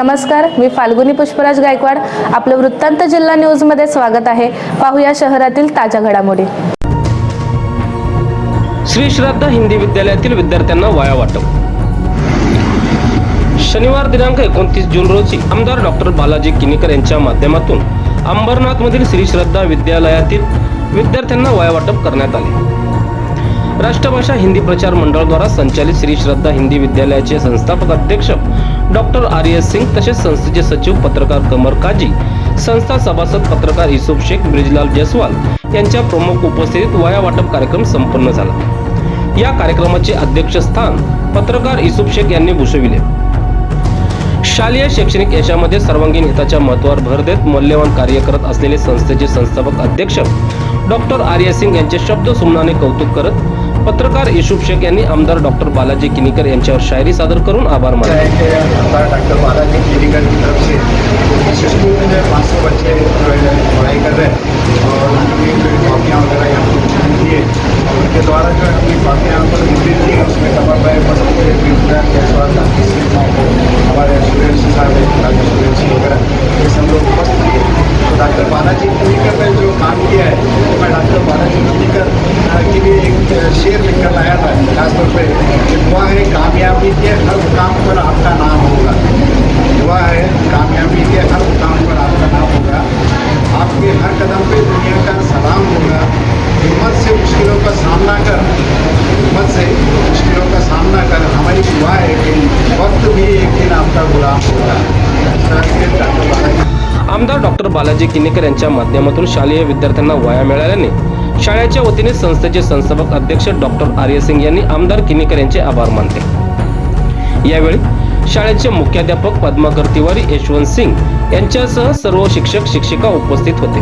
नमस्कार मी फाल्गुनी पुष्पराज गायकवाड. आपलं वृत्तांत जिल्हा न्यूजमध्ये स्वागत आहे. पाहूया शहरातील ताज्या घडामोडी. श्री श्रद्धा हिंदी विद्यालयातील विद्यार्थ्यांना वाया वाटप. शनिवार दिनांक एकोणतीस जून रोजी आमदार डॉक्टर बालाजी किनीकर यांच्या माध्यमातून अंबरनाथमधील श्री श्रद्धा विद्यालयातील विद्यार्थ्यांना वाया वाटप करण्यात आले. राष्ट्रभाषा हिंदी प्रचार मंडळाद्वारा संचालित श्री श्रद्धा हिंदी विद्यालयाचे संस्थापक अध्यक्ष डॉक्टर आर एस सिंग तसेच संस्थेचे सचिव पत्रकार कमर काजी संस्था सभासद पत्रकार युसुफ शेख ब्रिजलाल जयस्वाल यांच्या प्रमुख उपस्थितीत वाया वाटप कार्यक्रम संपन्न झाला. या कार्यक्रमाचे अध्यक्षस्थान पत्रकार युसुफ शेख यांनी भूषविले. शालेय शैक्षणिक यशामध्ये सर्वांगीण हिताच्या महत्वावर भर देत मौल्यवान कार्य करत असलेले संस्थेचे संस्थापक अध्यक्ष डॉक्टर आर्य सिंग यांचे शब्द सुमनाने कौतुक करत पत्रकार युसुफ शेख यांनी आमदार डॉक्टर बालाजी किनीकर यांच्यावर शायरी सादर करून आभार मानले. है कि डॉक्टर बालाजी क्लिनिकल की तरफ़ से. है बच्चे पढ़ाई कर रहे हैं और उनकी वगैरह यहाँ है। उनके द्वारा जो है अपनी उसमें हमारे हैं वगैरह, ये सब लोग उपस्थित थे। तो डॉक्टर बालाजी क्लिनिकर ने जो काम किया है के भी एक शेर लिख कर लाया था खासतौर पर दुआ है कामयाबी के हर मुकाम पर आपका नाम होगा। दुआ है कामयाबी के हर मुकाम पर आपका नाम होगा। आपके हर कदम पे दुनिया का सलाम होगा। हिम्मत से मुश्किलों का सामना कर हिम्मत से मुश्किलों का सामना कर हमारी दुआ है कि वक्त भी एक दिन आपका गुलाम होगा। डॉक्टर आमदार डॉक्टर बालाजी किनेकर यांच्या माध्यमातून शालेय विद्यार्थ्यांना वाया मिळाल्याने शाळेच्या वतीने संस्थेचे संस्थापक अध्यक्ष डॉक्टर आर्य सिंग यांनी आमदार किनीकर यांचे आभार मानले. यावेळी शाळेचे मुख्याध्यापक पद्माकर तिवारी यशवंत सिंग यांच्यासह सर्व शिक्षक शिक्षिका उपस्थित होते.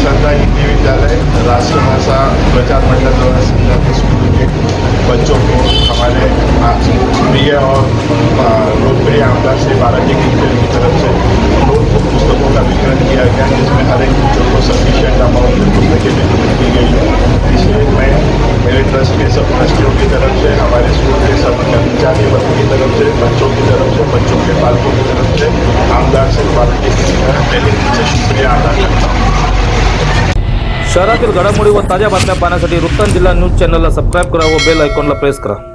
श्रद्धा हिंदी विद्यालय राष्ट्रभाषा प्रचार मंडल द्वारा संचालित स्कूल के बच्चों को हमारे प्रिय और लोकप्रिय आमदार श्री बालाजी की तरफ से पुस्तकों का वितरण किया गया, जिसमें हर एक बच्चों को सफिशियंट अमाउंट में पुस्तकें वितरित की गई है। इसलिए मैं मेरे ट्रस्ट के सब ट्रस्टियों की तरफ़ से, हमारे स्कूल के सब कर्मचारी वर्ग की तरफ़ से, बच्चों की तरफ़ से, बच्चों के पालकों की तरफ़ से, आमदार श्री बालाजी की पहले से शुक्रिया अदा करता हूँ। घडामोडी व ताज्या बातम्या पाहण्यासाठी वृत्तांत जिल्हा न्यूज़ चॅनलला सबस्क्राईब करा व बेल आयकॉनला प्रेस करा.